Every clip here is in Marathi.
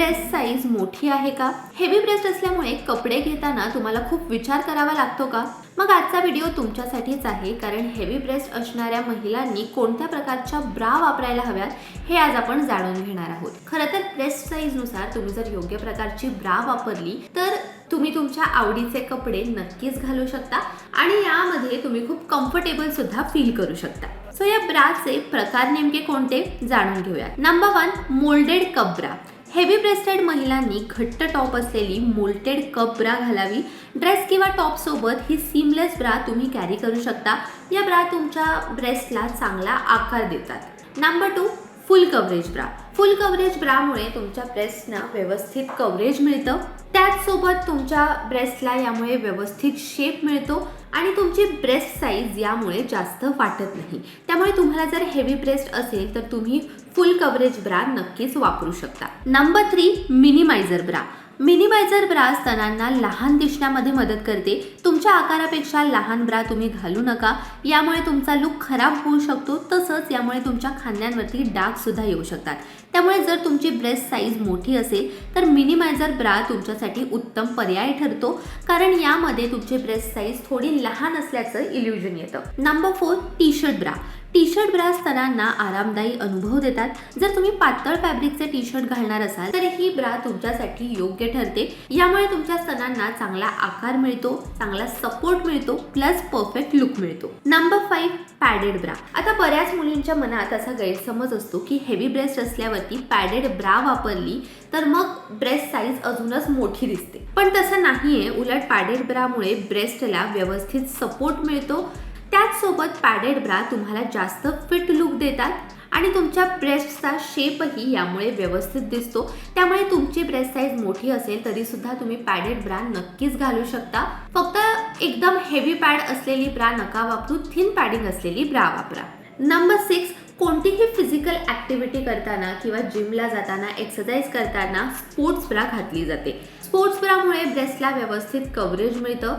ब्रेस्ट साईज मोठी आहे का? हेवी ब्रेस्ट असल्यामुळे कपडे घेताना तुम्हाला खूप विचार करावा लागतो का? मग आजचा व्हिडिओ तुमच्यासाठीच आहे कारण हेवी ब्रेस्ट असणाऱ्या महिलांनी कोणत्या प्रकारच्या ब्रा वापरायला हव्यात हे आज आपण जाणून घेणार आहोत. खरं तर ब्रेस्ट साईजनुसार तुम्ही जर योग्य प्रकारची ब्रा वापरली तर तुम्ही तुमच्या आवडीचे कपडे नक्कीच घालू शकता आणि यामध्ये तुम्ही खूप कम्फर्टेबल सुद्धा फील करू शकता. सो या ब्राचे प्रकार नेमके कोणते? जाणून घेऊयात. Number one moulded cup bra heavy breasted महिलांनी घट्ट टॉप असलेली मोल्टेड कप ब्रा घालावी. ड्रेस किंवा टॉपसोबत ही सीमलेस ब्रा तुम्ही कॅरी करू शकता. या ब्रा तुमच्या ब्रेस्टला चांगला आकार देतात. Number two full coverage bra full coverage ब्रामुळे तुमच्या ब्रेस्टना व्यवस्थित कव्हरेज मिळतं. त्याचसोबत तुमच्या ब्रेस्टला यामुळे व्यवस्थित शेप मिळतो. आणि तुमची ब्रेस्ट साईज यामुळे जास्त वाटत नाही. त्यामुळे तुम्हाला जर हेवी ब्रेस्ट असेल तर तुम्ही फुल कव्हरेज ब्रा नक्कीच वापरू शकता. Number three minimiser bra minimiser bra स्तनांना लहान दिसण्यामध्ये मदत करते. तुमच्या आकारापेक्षा लहान ब्रा तुम्ही घालू नका. यामुळे तुमचा लुक खराब होऊ शकतो. तसंच यामुळे तुमच्या खांद्यांवरती डाग सुद्धा येऊ शकतात. त्यामुळे जर तुमची ब्रेस्ट साईज मोठी असेल तर मिनिमायझर ब्रा तुमच्यासाठी उत्तम पर्याय ठरतो. कारण यामध्ये तुमची ब्रेस्ट साईज थोडी लहान असल्याचं इल्युजन येतं. Number four T shirt bra T shirt bra स्तनांना आरामदायी अनुभव देतात. जर तुम्ही पातळ फॅब्रिकचे टी शर्ट घालणार असाल तर ही ब्रा तुमच्यासाठी योग्य ठरते. यामुळे तुमच्या स्तनांना चांगला आकार मिळतो चांगला सपोर्ट मिळतो प्लस परफेक्ट लुक मिळतो. नंबर फाईव्ह पॅडेड ब्रा आता बऱ्याच मुलींच्या मनात असा गैरसमज असतो की हेवी ब्रेस्ट असल्यावरती पॅडेड ब्रा वापरली तर मग ब्रेस्ट साईज अजूनच मोठी दिसते. पण तसं नाहीये. उलट पॅडेड ब्रामुळे ब्रेस्टला व्यवस्थित सपोर्ट मिळतो त्याचसोबत पॅडेड ब्रा तुम्हाला जास्त फिट लुक देतात आणि तुमच्या ब्रेस्टचा शेपही यामुळे व्यवस्थित दिसतो. त्यामुळे तुमची ब्रेस्ट साईज मोठी असेल तरी सुद्धा तुम्ही पॅडेड ब्रा नक्कीच घालू शकता. फक्त एकदम हेवी पॅड असलेली ब्रा नका वापरू थिन पॅडिंग असलेली ब्रा वापरा. नंबर सिक्स कोणतीही फिजिकल ॲक्टिव्हिटी करताना किंवा जिमला जाताना एक्सरसाइज करताना स्पोर्ट्स ब्रा घातली जाते. स्पोर्ट्स ब्रामुळे ब्रेस्टला व्यवस्थित कव्हरेज मिळतं.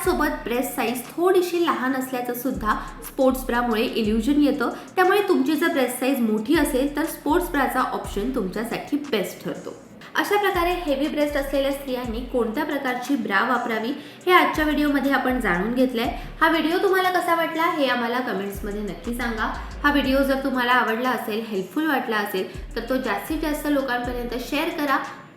त्याचसोबत ब्रेस्ट साईज थोडीशी लहान असल्याचं सुद्धा स्पोर्ट्स ब्रामुळे इल्युजन येतं. त्यामुळे तुमची जर ब्रेस्ट साईज मोठी असेल तर स्पोर्ट्स ब्राचा ऑप्शन तुमच्यासाठी बेस्ट ठरतो. अशा प्रकारे हेवी ब्रेस्ट असलेल्या स्त्रियांनी कोणत्या प्रकारची ब्रा वापरावी हे आजच्या व्हिडिओमध्ये आपण जाणून घेतलं आहे हा व्हिडिओ तुम्हाला कसा वाटला हे आम्हाला कमेंट्समध्ये नक्की सांगा. हा व्हिडिओ जर तुम्हाला आवडला असेल हेल्पफुल वाटला असेल तर तो जास्तीत जास्त लोकांपर्यंत शेअर करा.